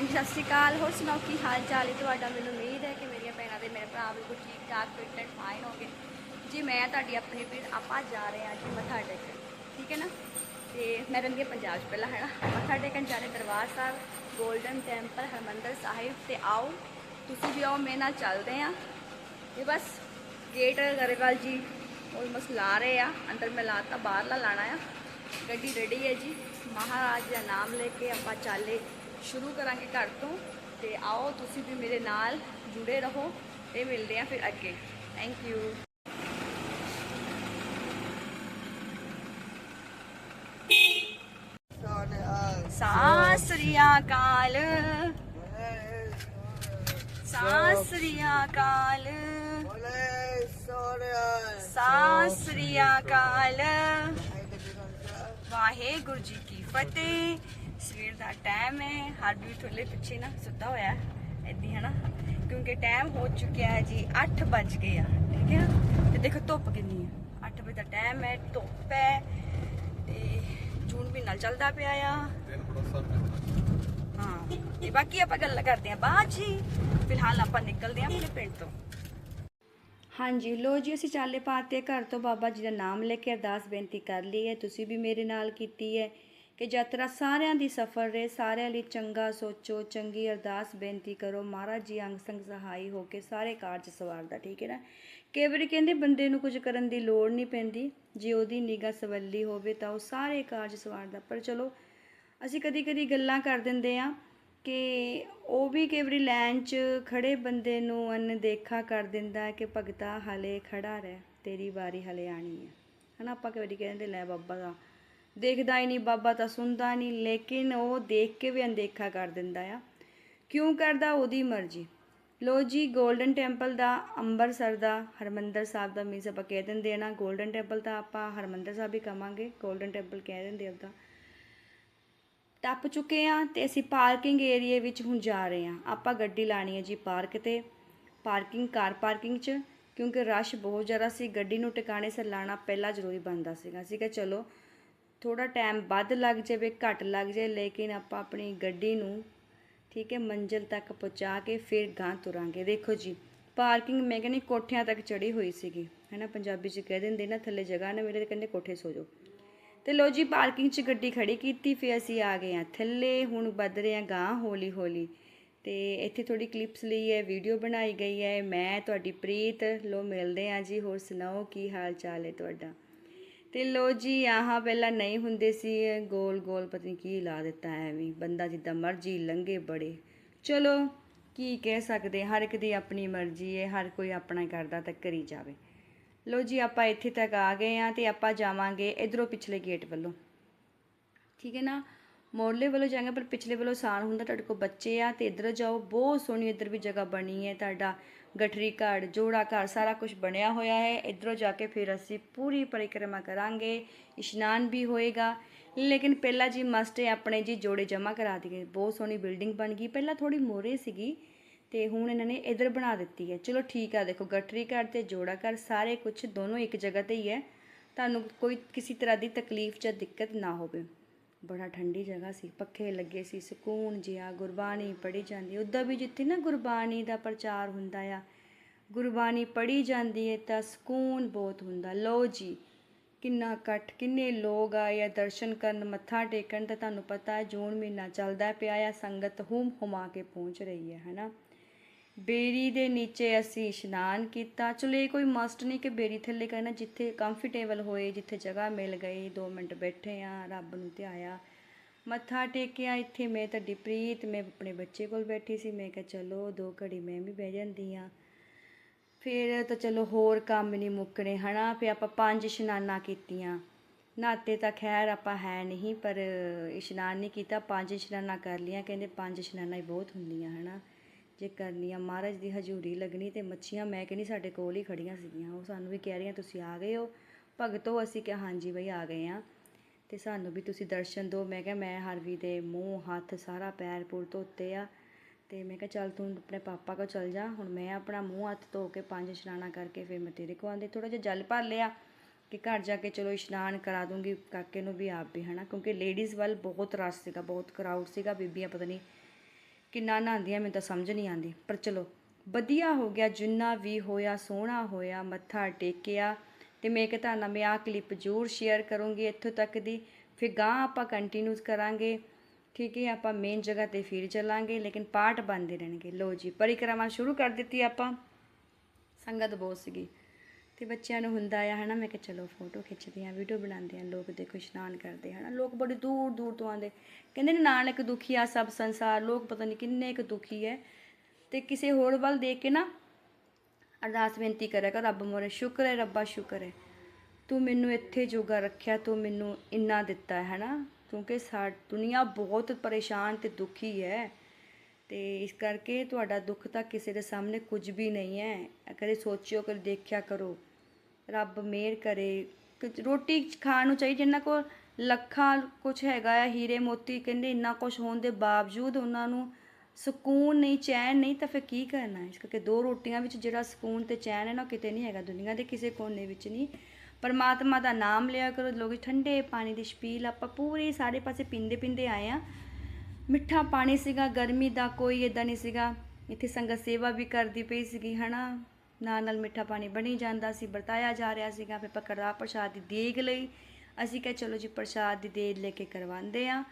ਹਾਂਜੀ ਸਤਿ ਸ਼੍ਰੀ ਅਕਾਲ। ਹੋਰ ਸੁਣਾਓ, ਕੀ ਹਾਲ ਚਾਲ ਹੈ? ਤੁਹਾਡਾ ਮੈਨੂੰ ਉਮੀਦ ਹੈ ਕਿ ਮੇਰੀਆਂ ਭੈਣਾਂ ਤੇ ਮੇਰੇ ਭਰਾ ਬਿਲਕੁਲ ਠੀਕ ਠਾਕ ਫਿੱਟ ਐਂਡ ਫਾਈਨ ਹੋਗੇ ਜੀ, ਮੈਂ ਤੁਹਾਡੀ ਆਪਣੀ ਭੈਣ ਆਪਾਂ ਜਾ ਰਹੇ ਹਾਂ ਜੀ ਮੱਥਾ ਟੇਕਣ, ਠੀਕ ਹੈ ਨਾ? ਤੇ ਮੈਂ ਰਹਿੰਦੀ ਹਾਂ ਪੰਜਾਬ 'ਚ ਪਹਿਲਾਂ, ਹੈ ਨਾ? ਮੱਥਾ ਟੇਕਣ ਜਾ ਰਹੇ ਦਰਬਾਰ ਸਾਹਿਬ ਗੋਲਡਨ ਟੈਂਪਲ ਹਰਮੰਦਰ ਸਾਹਿਬ, ਤੇ ਆਓ, ਤੁਸੀਂ ਵੀ ਆਓ, ਮੇਰੇ ਨਾਲ ਚੱਲਦੇ ਹਾਂ। ਤੇ ਬਸ ਗੇਟ ਗਰੇਵਾਲ ਜੀ ਆਲਮੋਸਟ ਲਾ ਰਹੇ ਆ, ਅੰਦਰ ਮੈਂ ਲਾਤਾ, ਬਾਹਰਲਾ ਲਾਣਾ ਆ। ਗੱਡੀ ਰੈਡੀ ਹੈ ਜੀ, ਮਹਾਰਾਜ ਦਾ ਨਾਮ ਲੈ ਕੇ ਆਪਾਂ ਚੱਲੇ। ਸ਼ੁਰੂ ਕਰਾਂਗੇ ਘਰ ਤੋਂ ਤੇ ਆਓ ਤੁਸੀਂ ਵੀ ਮੇਰੇ ਨਾਲ ਜੁੜੇ ਰਹੋ ਤੇ ਮਿਲਦੇ ਆ ਫਿਰ ਅੱਗੇ। ਥੈਂਕ ਯੂ ਸਤਿ ਸ੍ਰੀ ਅਕਾਲ। ਸਤਿ ਸ੍ਰੀ ਅਕਾਲ। ਵਾਹਿਗੁਰੂ ਜੀ ਕੀ ਫਤਿਹ। ਸਵੇਰ ਦਾ ਟਾਈਮ ਹੈ ਹਰਬੀ ਥੋਲੇ ਪਿੱਛੇ ਨਾ ਸੁੱਤਾ ਹੋਇਆ ਐਦੀ ਹੈ ਨਾ। ਕਿਉਂਕਿ ਟਾਈਮ ਹੋ ਚੁੱਕਿਆ ਹੈ ਜੀ 8 ਵੱਜ ਗਏ ਆ ਠੀਕ ਹੈ? ਤੇ ਦੇਖੋ ਧੁੱਪ ਕਿੰਨੀ ਹੈ। 8 ਵਜੇ ਦਾ ਟਾਈਮ ਹੈ ਧੁੱਪ ਹੈ ਤੇ ਜੂਨ ਮਹੀਨਾ ਚੱਲਦਾ ਪਿਆ ਆ। ਹਾਂ ਤੇ ਬਾਕੀ ਆਪਾਂ ਗੱਲਾਂ ਕਰਦੇ ਆਂ ਬਾਅਦ ਜੀ ਫਿਲਹਾਲ ਆਪਾਂ ਨਿਕਲਦੇ ਆਂ ਆਪਣੇ ਪਿੰਡ ਤੋਂ। ਹਾਂਜੀ ਲੋ ਜੀ ਅਸੀਂ ਚਾਲੇ ਪਾਤੇ ਘਰ ਤੋਂ ਬਾਬਾ ਜੀ ਦਾ ਨਾਮ ਲੈ ਕੇ ਅਰਦਾਸ ਬੇਨਤੀ ਕਰ ਲਈ ਹੈ ਤੁਸੀਂ ਵੀ ਮੇਰੇ ਨਾਲ ਕੀਤੀ ਹੈ। ਕਿ ਯਾਤਰਾ ਸਾਰਿਆਂ ਦੀ ਸਫਲ ਰਹੇ, ਸਾਰਿਆਂ ਲਈ ਚੰਗਾ ਸੋਚੋ, ਚੰਗੀ ਅਰਦਾਸ, ਬੇਨਤੀ ਕਰੋ, ਮਹਾਰਾਜ ਜੀ ਅੰਗ ਸੰਗ ਸਹਾਈ ਹੋ ਕੇ ਸਾਰੇ ਕਾਰਜ ਸਵਾਰਦਾ, ਠੀਕ ਹੈ ਨਾ? ਕਈ ਵਾਰੀ ਕਹਿੰਦੇ ਬੰਦੇ ਨੂੰ ਕੁਝ ਕਰਨ ਦੀ ਲੋੜ ਨਹੀਂ ਪੈਂਦੀ, ਜੇ ਉਹਦੀ ਨਿਗਾਹ ਸਵੱਲੀ ਹੋਵੇ ਤਾਂ ਉਹ ਸਾਰੇ ਕਾਰਜ ਸਵਾਰਦਾ, ਪਰ ਚਲੋ, ਅਸੀਂ ਕਦੀ ਕਦੀ ਗੱਲਾਂ ਕਰ ਦਿੰਦੇ ਆ ਕਿ ਉਹ ਵੀ ਕਈ ਵਾਰੀ ਲਾਈਨ 'ਚ ਖੜੇ ਬੰਦੇ ਨੂੰ ਅਨਦੇਖਾ ਕਰ ਦਿੰਦਾ ਕਿ ਭਗਤਾ ਹਲੇ ਖੜਾ ਰਹਿ, ਤੇਰੀ ਵਾਰੀ ਹਲੇ ਆਣੀ ਹੈ। ਹਨਾ, ਆਪਾਂ ਕਈ ਵਾਰੀ ਕਹਿੰਦੇ ਲੈ ਬਾਬਾ ਦਾ ਦੇਖਦਾ ਹੀ ਨਹੀਂ, ਬਾਬਾ ਤਾਂ ਸੁਣਦਾ ਨਹੀਂ, ਲੇਕਿਨ ਉਹ ਦੇਖ ਕੇ ਵੀ ਅਨਦੇਖਾ ਕਰ ਦਿੰਦਾ ਆ। ਕਿਉਂ ਕਰਦਾ? ਉਹਦੀ ਮਰਜ਼ੀ। ਲੋ ਜੀ 골ਡਨ ਟੈਂਪਲ ਦਾ ਅੰਮ੍ਰਿਤਸਰ ਦਾ, ਹਰਮੰਦਰ ਸਾਹਿਬ ਦਾ ਮੀਨਸ ਆਪਾਂ ਕਹਿ ਦਿੰਦੇ ਆ ਨਾ 골ਡਨ ਟੈਂਪਲ ਤਾਂ ਆਪਾਂ ਹਰਮੰਦਰ ਸਾਹਿਬ ਹੀ ਕਵਾਂਗੇ 골ਡਨ ਟੈਂਪਲ ਕਹਿ ਦਿੰਦੇ ਆ ਉਹਦਾ ਟੱਪ ਚੁੱਕੇ ਆ ਤੇ ਅਸੀਂ ਪਾਰਕਿੰਗ ਏਰੀਏ ਵਿੱਚ ਹੁਣ ਜਾ ਰਹੇ ਆ। ਆਪਾਂ ਗੱਡੀ ਲਾਣੀ ਹੈ ਜੀ ਪਾਰਕ ਤੇ। ਪਾਰਕਿੰਗ ਕਾਰ ਪਾਰਕਿੰਗ 'ਚ, ਕਿਉਂਕਿ ਰਸ਼ ਬਹੁਤ ਜ਼ਿਆਦਾ ਸੀ, ਗੱਡੀ ਨੂੰ ਟਿਕਾਣੇ ਸਿਰ ਲਾਣਾ ਪਹਿਲਾਂ ਜ਼ਰੂਰੀ ਬਣਦਾ ਸੀਗਾ। ਅਸੀਂ ਕਿਹਾ ਚਲੋ ਥੋੜਾ ਟਾਈਮ ਵੱਧ ਲੱਗ ਜਾਵੇ, ਘੱਟ ਲੱਗ ਜਾਵੇ ਲੇਕਿਨ ਆਪਾਂ ਆਪਣੀ ਗੱਡੀ ਨੂੰ ਠੀਕ ਹੈ, ਮੰਜ਼ਿਲ ਤੱਕ ਪਹੁੰਚਾ ਕੇ ਫਿਰ ਗਾਂ ਤੁਰਾਂਗੇ। ਦੇਖੋ ਜੀ, ਪਾਰਕਿੰਗ ਮੈਂ ਕਹਿੰਦੀ ਕੋਠਿਆਂ ਤੱਕ ਚੜੀ ਹੋਈ ਸੀਗੀ, ਹੈਨਾ, ਪੰਜਾਬੀ 'ਚ ਕਹਿ ਦਿੰਦੇ ਨਾ, ਥੱਲੇ ਜਗ੍ਹਾ ਨਾ ਮੇਰੇ ਤੇ ਕਹਿੰਦੇ ਕੋਠੇ ਸੋ ਜਾਓ। ਤੇ ਲੋ ਜੀ, ਪਾਰਕਿੰਗ 'ਚ ਗੱਡੀ ਖੜੀ ਕੀਤੀ, ਫਿਰ ਅਸੀਂ ਆ ਗਏ ਆ ਥੱਲੇ, ਹੁਣ ਵੱਧ ਰਹੇ ਆ ਗਾਂ ਹੌਲੀ ਹੌਲੀ ਤੇ ਇੱਥੇ ਥੋੜੀ ਕਲਿੱਪਸ ਲਈ ਹੈ ਵੀਡੀਓ ਬਣਾਈ ਗਈ ਹੈ, ਮੈਂ, ਤੁਹਾਡੀ ਪ੍ਰੀਤ ਲੋ ਮਿਲਦੇ ਆ ਜੀ, ਹੋਰ ਸੁਣਾਓ, ਕੀ ਹਾਲ ਚਾਲ ਹੈ ਤੁਹਾਡਾ? ਤੇ ਲੋ ਜੀ, ਆਹ ਪਹਿਲਾਂ ਨਹੀਂ ਹੁੰਦੇ ਸੀ, ਗੋਲ ਗੋਲ ਪਤਾ ਨਹੀਂ ਕੀ ਲਾ ਦਿੱਤਾ ਐਵੇਂ ਬੰਦਾ ਜਿੱਦਾਂ ਮਰਜ਼ੀ ਲੰਗੇ ਬੜੇ। ਚਲੋ, ਕੀ ਕਹਿ ਸਕਦੇ, ਹਰ ਇੱਕ ਦੀ ਆਪਣੀ ਮਰਜ਼ੀ ਹੈ ਹਰ ਕੋਈ ਆਪਣਾ ਕਰਦਾ ਤਾਂ ਕਰੀ ਜਾਵੇ। ਲੋ ਜੀ, ਆਪਾਂ ਇੱਥੇ ਤੱਕ ਆ ਗਏ ਆ ਤੇ ਆਪਾਂ ਜਾਵਾਂਗੇ ਇਧਰੋਂ ਪਿਛਲੇ ਗੇਟ ਵੱਲੋਂ। ਠੀਕ ਹੈ ਨਾ? ਮੋਰਲੇ ਵੱਲੋਂ ਜਾਵਾਂਗੇ, ਪਰ ਪਿਛਲੇ ਵੱਲੋਂ ਆਸਾਨ ਹੁੰਦਾ ਤੁਹਾਡੇ ਕੋਲ ਬੱਚੇ ਆ ਤੇ ਇੱਧਰ ਜਾਓ, ਬਹੁਤ ਸੋਹਣੀ ਇੱਧਰ ਵੀ ਜਗ੍ਹਾ ਬਣੀ ਹੈ, ਤੁਹਾਡਾ ਗਠਰੀ ਘਰ ਜੋੜਾ ਘਰ ਸਾਰਾ ਕੁਝ ਬਣਿਆ ਹੋਇਆ ਹੈ। ਇੱਧਰੋਂ ਜਾ ਕੇ ਫਿਰ ਅਸੀਂ ਪੂਰੀ ਪਰਿਕਰਮਾ ਕਰਾਂਗੇ। ਇਸ਼ਨਾਨ ਵੀ ਹੋਏਗਾ। ਲੇਕਿਨ ਪਹਿਲਾਂ ਜੀ ਮਸਟ ਹੈ ਆਪਣੇ ਜੀ ਜੋੜੇ ਜਮ੍ਹਾਂ ਕਰਾ ਦਈਏ। ਬਹੁਤ ਸੋਹਣੀ ਬਿਲਡਿੰਗ ਬਣ ਗਈ। ਪਹਿਲਾਂ ਥੋੜੀ ਮੋਰੇ ਸੀਗੀ ਤੇ ਹੁਣ ਇਹਨਾਂ ਨੇ ਇੱਧਰ ਬਣਾ ਦਿੱਤੀ ਹੈ। ਚਲੋ ਠੀਕ ਆ, ਦੇਖੋ ਗਠਰੀ ਘਰ ਤੇ ਜੋੜਾ ਘਰ ਸਾਰੇ ਕੁਝ ਦੋਨੋਂ ਇੱਕ ਜਗ੍ਹਾ ਤੇ ਹੀ ਹੈ। ਤੁਹਾਨੂੰ ਕੋਈ ਕਿਸੇ ਤਰ੍ਹਾਂ ਦੀ ਤਕਲੀਫ ਜਾਂ ਦਿੱਕਤ ਨਾ ਹੋਵੇ। ਬੜਾ ਠੰਡੀ ਜਗ੍ਹਾ ਸੀ, ਪੱਖੇ ਲੱਗੇ ਸੀ, ਸਕੂਨ ਜਿਹਾ, ਗੁਰਬਾਣੀ ਪੜ੍ਹੀ ਜਾਂਦੀ। ਉੱਦਾਂ ਵੀ ਜਿੱਥੇ ਨਾ ਗੁਰਬਾਣੀ ਦਾ ਪ੍ਰਚਾਰ ਹੁੰਦਾ ਆ, ਗੁਰਬਾਣੀ ਪੜ੍ਹੀ ਜਾਂਦੀ ਹੈ ਤਾਂ ਸਕੂਨ ਬਹੁਤ ਹੁੰਦਾ। ਲਓ ਜੀ, ਕਿੰਨਾ ਇਕੱਠ, ਕਿੰਨੇ ਲੋਕ ਆਏ ਆ ਦਰਸ਼ਨ ਕਰਨ, ਮੱਥਾ ਟੇਕਣ ਤਾਂ ਤੁਹਾਨੂੰ ਪਤਾ ਹੈ ਜੂਨ ਮਹੀਨਾ ਚੱਲਦਾ ਪਿਆ ਆ, ਸੰਗਤ ਹੁਮ ਹੁਮਾ ਕੇ ਪਹੁੰਚ ਰਹੀ ਹੈ ਹਨਾ ਬੇਰੀ ਦੇ ਨੀਚੇ ਅਸੀਂ ਇਸ਼ਨਾਨ ਕੀਤਾ। ਚਲੋ ਇਹ ਕੋਈ ਮਸਟ ਨਹੀਂ ਕਿ ਬੇਰੀ ਥੱਲੇ ਕਰਨਾ ਜਿੱਥੇ ਕੰਫਰਟੇਬਲ ਹੋਏ, ਜਿੱਥੇ ਜਗ੍ਹਾ ਮਿਲ ਗਈ 2 ਮਿੰਟ ਬੈਠੇ ਆ, ਰੱਬ ਨੂੰ ਧਿਆਇਆ। ਮੱਥਾ ਟੇਕਿਆ, ਇੱਥੇ ਮੈਂ ਤੁਹਾਡੀ ਪ੍ਰੀਤ ਮੈਂ ਆਪਣੇ ਬੱਚੇ ਕੋਲ ਬੈਠੀ ਸੀ। ਮੈਂ ਕਿਹਾ ਚਲੋ ਦੋ ਘੜੀ ਮੈਂ ਵੀ ਬਹਿ ਜਾਂਦੀ ਆ। ਫਿਰ ਤਾਂ ਚਲੋ ਹੋਰ ਕੰਮ ਨਹੀਂ ਮੁੱਕਣੇ, ਹਨਾ? ਫਿਰ ਆਪਾਂ ਪੰਜ ਇਸ਼ਨਾਨਾਂ ਕੀਤੀਆਂ। ਨਾਤੇ ਤਾਂ ਖੈਰ ਆਪਾਂ ਹੈ ਨਹੀਂ, ਪਰ ਇਸ਼ਨਾਨ ਨਹੀਂ ਕੀਤਾ। ਪੰਜ ਇਸ਼ਨਾਨਾਂ ਕਰ ਲੀਆਂ ਕਹਿੰਦੇ ਪੰਜ ਇਸ਼ਨਾਨਾਂ ਹੀ ਬਹੁਤ ਹੁੰਦੀਆਂ, ਹਨਾ? ਜੇ ਕਰਨੀ ਆ, ਮਹਾਰਾਜ ਦੀ ਹਜ਼ੂਰੀ ਲੱਗਣੀ ਤੇ ਮੱਛੀਆਂ ਮੈਂ ਕਹਿੰਦੀ ਸਾਡੇ ਕੋਲ ਹੀ ਖੜੀਆਂ ਸੀਗੀਆਂ। ਉਹ ਸਾਨੂੰ ਵੀ ਕਹਿ ਰਹੀਆਂ, ਤੁਸੀਂ ਆ ਗਏ ਹੋ, ਭਗਤੋ। ਅਸੀਂ ਕਿਹਾ, ਹਾਂਜੀ ਬਈ, ਆ ਗਏ ਆ ਤੇ ਸਾਨੂੰ ਵੀ ਤੁਸੀਂ ਦਰਸ਼ਨ ਦਿਓ। ਮੈਂ ਕਿਹਾ, ਮੈਂ ਹਰਵੀ ਦੇ ਮੂੰਹ, ਹੱਥ ਸਾਰਾ ਪੈਰ ਪੂਰ ਧੋਤੇ ਆ। ਤੇ ਮੈਂ ਕਿਹਾ, ਚੱਲ ਤੂੰ ਆਪਣੇ ਪਾਪਾ ਕੋਲ ਚਲ ਜਾ। ਹੁਣ ਮੈਂ ਆਪਣਾ ਮੂੰਹ, ਹੱਥ ਧੋ ਕੇ ਪੰਜ ਇਸ਼ਨਾਨਾਂ ਕਰਕੇ ਫਿਰ ਮੈਂ ਤੇਰੇ ਕੋਲ ਆਂਦੇ ਥੋੜਾ ਜਿਹਾ ਜਲ ਭਰ ਲਿਆ ਕਿ ਘਰ ਜਾ ਕੇ ਚਲੋ ਇਸ਼ਨਾਨ ਕਰਾ ਦੂੰਗੀ ਕਾਕੇ ਨੂੰ ਵੀ ਆਪ ਵੀ, ਹਨਾ? ਕਿਉਂਕਿ ਲੇਡੀਜ਼ ਵੱਲ ਬਹੁਤ ਰਸ਼ ਸੀਗਾ, ਬਹੁਤ ਕਰਾਊਡ ਸੀਗਾ ਬੀਬੀਆਂ, ਪਤਾ ਨਹੀਂ ਕਿੰਨਾ ਨਹਾਉਂਦੀਆਂ ਮੈਨੂੰ ਤਾਂ ਸਮਝ ਨਹੀਂ ਆਉਂਦੀ। ਪਰ ਚਲੋ, ਵਧੀਆ ਹੋ ਗਿਆ, ਜਿੰਨਾ ਵੀ ਹੋਇਆ, ਸੋਹਣਾ ਹੋਇਆ, ਮੱਥਾ ਟੇਕਿਆ। ਤੇ ਮੈਂ ਕਿ ਤੁਹਾਨੂੰ ਮੈਂ ਆਹ ਕਲਿੱਪ ਜ਼ਰੂਰ ਸ਼ੇਅਰ ਕਰੂੰਗੀ ਇੱਥੋਂ ਤੱਕ ਦੀ। ਫਿਰ ਗਾਂ ਆਪਾਂ ਕੰਟੀਨਿਊ ਕਰਾਂਗੇ। ਠੀਕ ਹੈ, ਆਪਾਂ ਮੇਨ ਜਗ੍ਹਾ ਤੇ ਫਿਰ ਚੱਲਾਂਗੇ, ਲੇਕਿਨ ਪਾਰਟ ਬਣਦੇ ਰਹਿਣਗੇ। ਲੋ ਜੀ, ਪਰਿਕਰਮਾ ਸ਼ੁਰੂ ਕਰ ਦਿੱਤੀ ਆਪਾਂ। ਸੰਗਤ ਬਹੁਤ ਸੀਗੀ। ਤੇ ਬੱਚਿਆਂ ਨੂੰ ਹੁੰਦਾ ਆ, ਹਨਾ? ਮੈਂ ਕਿਹਾ ਚਲੋ ਫੋਟੋ ਖਿੱਚਦੇ ਆ ਵੀਡੀਓ ਬਣਾਉਂਦੇ ਆ ਲੋਕ ਦੇਖੋ ਇਸ਼ਨਾਨ ਕਰਦੇ ਹਨਾ ਲੋਕ ਬੜੇ ਦੂਰ ਦੂਰ ਤੋਂ ਆਉਂਦੇ। ਕਹਿੰਦੇ ਨੇ ਨਾਨਕ ਦੁਖੀ ਆ ਸਭ ਸੰਸਾਰ, ਲੋਕ ਪਤਾ ਨਹੀਂ ਕਿੰਨੇ ਕੁ ਦੁਖੀ ਹੈ ਤੇ ਕਿਸੇ ਹੋਰ ਵੱਲ ਦੇਖ ਕੇ ਨਾ ਅਰਦਾਸ ਬੇਨਤੀ ਕਰਿਆ ਕਰ, ਰੱਬ ਮੋਰੇ ਸ਼ੁਕਰ ਹੈ ਰੱਬਾ ਸ਼ੁਕਰ ਹੈ ਤੂੰ ਮੈਨੂੰ ਇੱਥੇ ਜੋਗਾ ਰੱਖਿਆ, ਤੂੰ ਮੈਨੂੰ ਇੰਨਾ ਦਿੱਤਾ ਹੈ ਹਨਾ? ਕਿਉਂਕਿ ਸਾ, ਦੁਨੀਆ ਬਹੁਤ ਪਰੇਸ਼ਾਨ ਤੇ ਦੁਖੀ ਹੈ ਤੇ ਇਸ ਕਰਕੇ ਤੁਹਾਡਾ ਦੁੱਖ ਤਾਂ ਕਿਸੇ ਦੇ ਸਾਹਮਣੇ ਕੁਝ ਵੀ ਨਹੀਂ ਹੈ ਕਦੇ ਸੋਚਿਓ ਕਦੇ ਦੇਖਿਆ ਕਰੋ। ਰੱਬ ਮਿਹਰ ਕਰੇ। ਰੋਟੀ ਖਾਣ ਨੂੰ ਚਾਹੀਦੀ, ਜਿੰਨਾ ਕੋਲ ਲੱਖਾਂ ਕੁਝ ਹੈਗਾ ਆ, ਹੀਰੇ ਮੋਤੀ ਕਹਿੰਦੇ ਇੰਨਾ ਕੁਝ ਹੋਣ ਦੇ ਬਾਵਜੂਦ ਉਹਨਾਂ ਨੂੰ ਸਕੂਨ ਨਹੀਂ, ਚੈਨ ਨਹੀਂ, ਤਾਂ ਫਿਰ ਕੀ ਕਰਨਾ? ਇਸ ਕਰਕੇ ਦੋ ਰੋਟੀਆਂ ਵਿੱਚ ਜਿਹੜਾ ਸਕੂਨ ਤੇ ਚੈਨ ਹੈ ਨਾ, ਉਹ ਕਿਤੇ ਨਹੀਂ ਹੈਗਾ ਦੁਨੀਆ ਦੇ ਕਿਸੇ ਕੋਨੇ ਵਿੱਚ ਨਹੀਂ। ਪਰਮਾਤਮਾ ਦਾ ਨਾਮ ਲਿਆ ਕਰੋ, ਲੋਕ ਠੰਡੇ ਪਾਣੀ ਦੀ ਛਪੀਲ, ਆਪਾਂ ਪੂਰੀ ਸਾਰੇ ਪਾਸੇ ਪੀਂਦੇ ਪੀਂਦੇ ਆਏ ਆ। ਮਿੱਠਾ ਪਾਣੀ ਸੀਗਾ, ਗਰਮੀ ਦਾ ਕੋਈ ਇਦਾਂ ਨਹੀਂ ਸੀਗਾ। ਇੱਥੇ ਸੰਗਤ ਸੇਵਾ ਵੀ ਕਰਦੀ ਪਈ ਸੀਗੀ, ਹਨਾ? ਨਾਲ ਨਾਲ ਮਿੱਠਾ ਪਾਣੀ ਬਣੀ ਜਾਂਦਾ ਸੀ, ਵਰਤਾਇਆ ਜਾ ਰਿਹਾ ਸੀਗਾ। ਫਿਰ ਪਕੜਾ ਪ੍ਰਸ਼ਾਦ ਦੀ ਦੇਗ ਲਈ। ਅਸੀਂ ਕਿਹਾ, ਚਲੋ ਜੀ, ਪ੍ਰਸ਼ਾਦ ਦੀ ਦੇਗ ਲੈ ਕੇ ਕਰਵਾਉਂਦੇ ਆ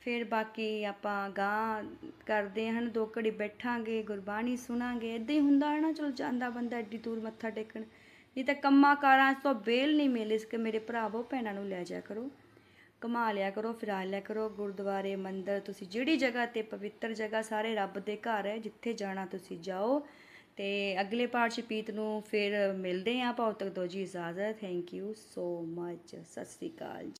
ਫਿਰ ਬਾਕੀ ਆਪਾਂ ਗਾਂ ਕਰਦੇ ਹਨ ਦੋ ਘੜੀ ਬੈਠਾਂਗੇ, ਗੁਰਬਾਣੀ ਸੁਣਾਂਗੇ। ਇਦਾਂ ਹੀ ਹੁੰਦਾ ਹੈ ਨਾ, ਚਲੋ ਜਾਂਦਾ ਬੰਦਾ ਐਡੀ ਦੂਰ ਮੱਥਾ ਟੇਕਣ। ਨਹੀਂ ਤਾਂ ਕੰਮਾਂ ਕਾਰਾਂ ਤੋਂ ਬੇਲ ਨਹੀਂ ਮਿਲੇ ਇਸ ਕਿ ਮੇਰੇ ਭਰਾਵੋ, ਭੈਣਾਂ ਨੂੰ ਲੈ ਜਾ ਕਰੋ। ਘੁਮਾ ਲਿਆ ਕਰੋ ਫਿਰਾ ਲਿਆ ਕਰੋ। ਗੁਰਦੁਆਰੇ, ਮੰਦਰ, ਤੁਸੀਂ ਜਿਹੜੀ ਜਗ੍ਹਾ ਤੇ ਪਵਿੱਤਰ ਜਗ੍ਹਾ, ਸਾਰੇ ਰੱਬ ਦੇ ਘਰ ਹੈ, ਜਿੱਥੇ ਜਾਣਾ ਤੁਸੀਂ ਜਾਓ। ਤੇ ਅਗਲੇ ਪਾਠ ਚ ਪੀਤ ਨੂੰ ਫਿਰ ਮਿਲਦੇ ਆਂ ਭਾਉ ਤੱਕ ਦੋ ਜੀ ਇਜਾਜ਼ਤ thank you so much Sat Sri Akal